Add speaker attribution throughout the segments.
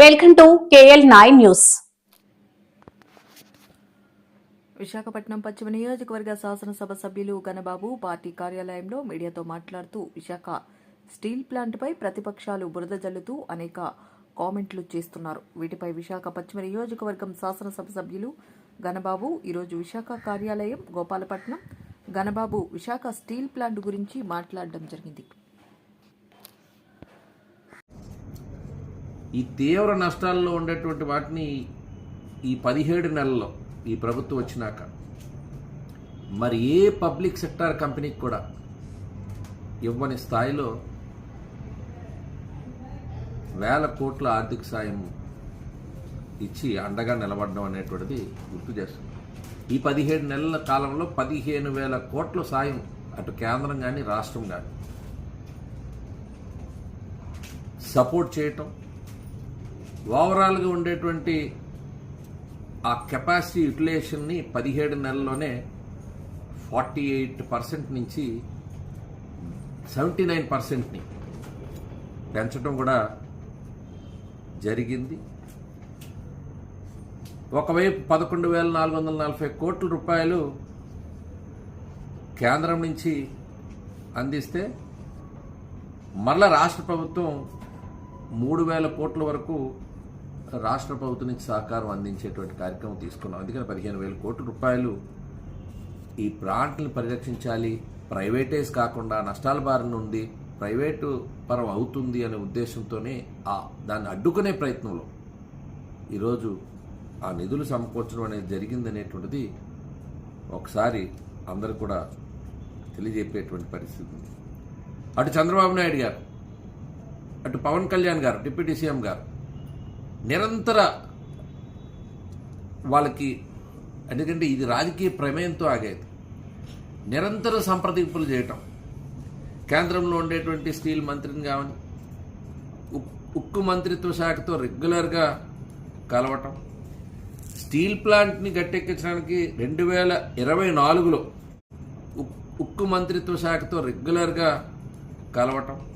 Speaker 1: Welcome to KL nine news.
Speaker 2: Visakhapatnam పశ్చిమ నియోజకవర్గ శాసనసభ సభ్యులు గణబాబు పార్టీ కార్యాలయంలో మీడియాతో మాట్లాడుతూ విశాఖ స్టీల్ ప్లాంట్పై ప్రతిపక్షాలు బురద జల్లుతూ అనేక కామెంట్లు చేస్తున్నారు. వీటిపై విశాఖ పశ్చిమ నియోజకవర్గం శాసనసభ సభ్యులు గణబాబు ఈరోజు విశాఖ కార్యాలయం గోపాలపట్నం. గణబాబు విశాఖ స్టీల్ ప్లాంట్ గురించి మాట్లాడడం జరిగింది.
Speaker 3: ఈ తీవ్ర నష్టాల్లో ఉండేటువంటి వాటిని ఈ పదిహేడు నెలల్లో ఈ ప్రభుత్వం వచ్చినాక మరి ఏ పబ్లిక్ సెక్టార్ కంపెనీకి కూడా ఇవ్వని స్థాయిలో వేల కోట్ల ఆర్థిక సాయం ఇచ్చి అండగా నిలబడడం అనేటువంటిది గుర్తు చేస్తుంది. ఈ పదిహేడు నెలల కాలంలో పదిహేను వేల కోట్ల సాయం అటు కేంద్రం కానీ రాష్ట్రం కానీ సపోర్ట్ చేయటం ఓవరాల్గా ఉండేటువంటి ఆ కెపాసిటీ యూటిలైజేషన్ని పదిహేడు నెలల్లోనే ఫార్టీ ఎయిట్ పర్సెంట్ నుంచి సెవెంటీ నైన్ పర్సెంట్ని పెంచడం కూడా జరిగింది. ఒకవైపు పదకొండు వేల నాలుగు వందల నలభై కోట్ల రూపాయలు కేంద్రం నుంచి అందిస్తే మరలా రాష్ట్ర ప్రభుత్వం మూడు వేల కోట్ల వరకు రాష్ట్ర ప్రభుత్వం నుంచి సహకారం అందించేటువంటి కార్యక్రమం తీసుకున్నాం. అందుకని పదిహేను వేల కోట్ల రూపాయలు ఈ ప్లాంట్ని పరిరక్షించాలి. ప్రైవేటైజ్ కాకుండా నష్టాల బారి నుండి ప్రైవేటు పరం అవుతుంది అనే ఉద్దేశంతోనే ఆ దాన్ని అడ్డుకునే ప్రయత్నంలో ఈరోజు ఆ నిధులు సమకూర్చడం అనేది జరిగిందనేటువంటిది ఒకసారి అందరూ కూడా తెలియజెప్పేటువంటి పరిస్థితి ఉంది. అటు చంద్రబాబు నాయుడు గారు అటు పవన్ కళ్యాణ్ గారు డిప్యూటీ సీఎం గారు నిరంతర వాళ్ళకి ఎందుకంటే ఇది రాజకీయ ప్రమేయంతో ఆగేది. నిరంతర సంప్రదింపులు చేయటం. కేంద్రంలో ఉండేటువంటి స్టీల్ మంత్రిని కావని ఉక్- ఉక్కు మంత్రిత్వ శాఖతో రెగ్యులర్గా కలవటం. స్టీల్ ప్లాంట్ని గట్టెక్కించడానికి రెండు వేల ఇరవై నాలుగులో ఉక్- ఉక్కు మంత్రిత్వ శాఖతో రెగ్యులర్గా కలవటం.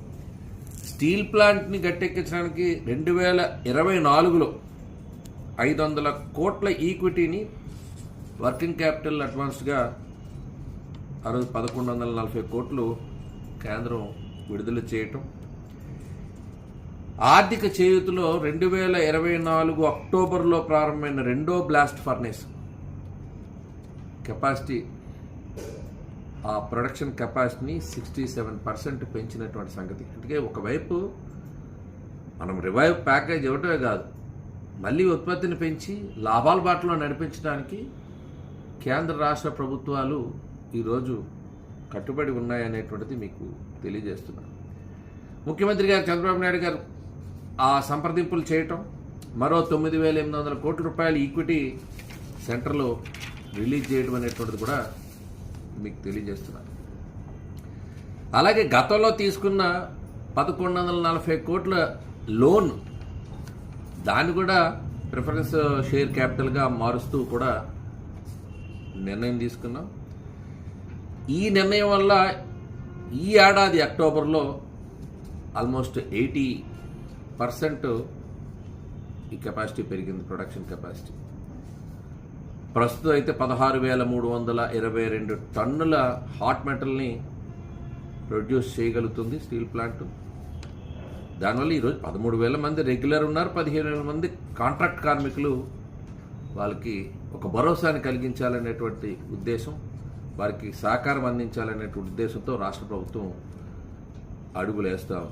Speaker 3: స్టీల్ ప్లాంట్ని గట్టెక్కించడానికి రెండు వేల ఇరవై నాలుగులో ఐదు వందల కోట్ల ఈక్విటీని వర్కింగ్ క్యాపిటల్ అడ్వాన్స్డ్గా ఆ రోజు పదకొండు వందల నలభై కోట్లు కేంద్రం విడుదల చేయటం. ఆర్థిక చేయుతులో రెండు వేల ఇరవై నాలుగు అక్టోబర్లో ప్రారంభమైన రెండో బ్లాస్ట్ ఫర్నేస్. కెపాసిటీ ఆ ప్రొడక్షన్ కెపాసిటీని సిక్స్టీ సెవెన్ పర్సెంట్ పెంచినటువంటి సంగతి. అందుకే ఒకవైపు మనం రివైవ్ ప్యాకేజ్ ఇవ్వటమే కాదు మళ్ళీ ఉత్పత్తిని పెంచి లాభాల బాటలో నడిపించడానికి కేంద్ర రాష్ట్ర ప్రభుత్వాలు ఈరోజు కట్టుబడి ఉన్నాయనేటువంటిది మీకు తెలియజేస్తున్నాను ముఖ్యమంత్రి గారు చంద్రబాబు నాయుడు గారు ఆ సంప్రదింపులు చేయటం మరో తొమ్మిది వేల ఎనిమిది వందల కోట్ల రూపాయల ఈక్విటీ సెంటర్లో రిలీజ్ చేయడం అనేటువంటిది కూడా మీకు తెలియజేస్తున్నాను అలాగే గతంలో తీసుకున్న పదకొండు వందల నలభై కోట్ల లోన్ దాన్ని కూడా ప్రిఫరెన్స్ షేర్ క్యాపిటల్గా మారుస్తూ కూడా నిర్ణయం తీసుకున్నాం. ఈ నిర్ణయం వల్ల ఈ ఏడాది అక్టోబర్లో ఆల్మోస్ట్ ఎయిటీ పర్సెంట్ ఈ కెపాసిటీ పెరిగింది ప్రొడక్షన్ కెపాసిటీ. ప్రస్తుతం అయితే పదహారు వేల మూడు వందల ఇరవై రెండు టన్నుల హాట్ మెటల్ని ప్రొడ్యూస్ చేయగలుగుతుంది స్టీల్ ప్లాంట్. దానివల్ల ఈరోజు పదమూడు వేల మంది రెగ్యులర్ ఉన్నారు పదిహేను వేల మంది కాంట్రాక్ట్ కార్మికులు వాళ్ళకి ఒక భరోసాని కలిగించాలనేటువంటి ఉద్దేశం వారికి సహకారం అందించాలనేటువంటి ఉద్దేశంతో రాష్ట్ర ప్రభుత్వం అడుగులేస్తాం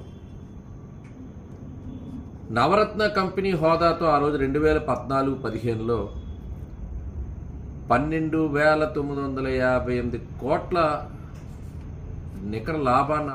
Speaker 3: నవరత్న కంపెనీ హోదాతో ఆ రోజు రెండు వేల పద్నాలుగు పదిహేనులో పన్నెండు వేల తొమ్మిది వందల యాభై ఎనిమిది కోట్ల నికర లాభాన్ని